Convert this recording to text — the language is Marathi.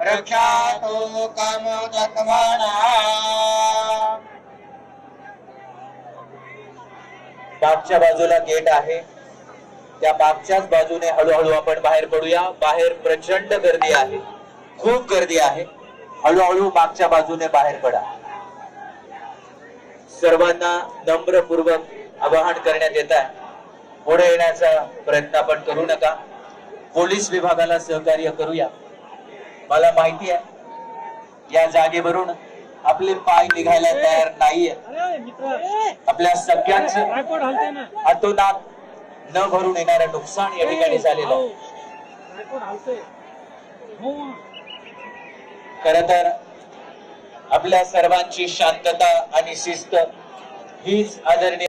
रक्षातु कामतत्वाना मागच्या बाजूला गेट आहे. त्या मागच्याच बाजूने हळूहळू आपण बाहेर पडूया. बाहेर प्रचंड गर्दी आहे. खूप गर्दी आहे. हळूहळू मागच्या बाजूने बाहेर पडा. सर्वांना नम्रपूर्वक आवाहन करण्यात येत आहे. पुढे येण्याचा प्रयत्न आपण करू नका. पोलीस विभागाला सहकार्य करूया. मला माहिती आहे. या जागेवरून आपले पाय निघायला तयार नाहीये. आपल्या सगळ्यांचं हातोनात न? भरून येणारं नुकसान या ठिकाणी झालेलं. आहे. खर तर आपल्या सर्वांची शांतता आणि शिस्त हीच आदरणीय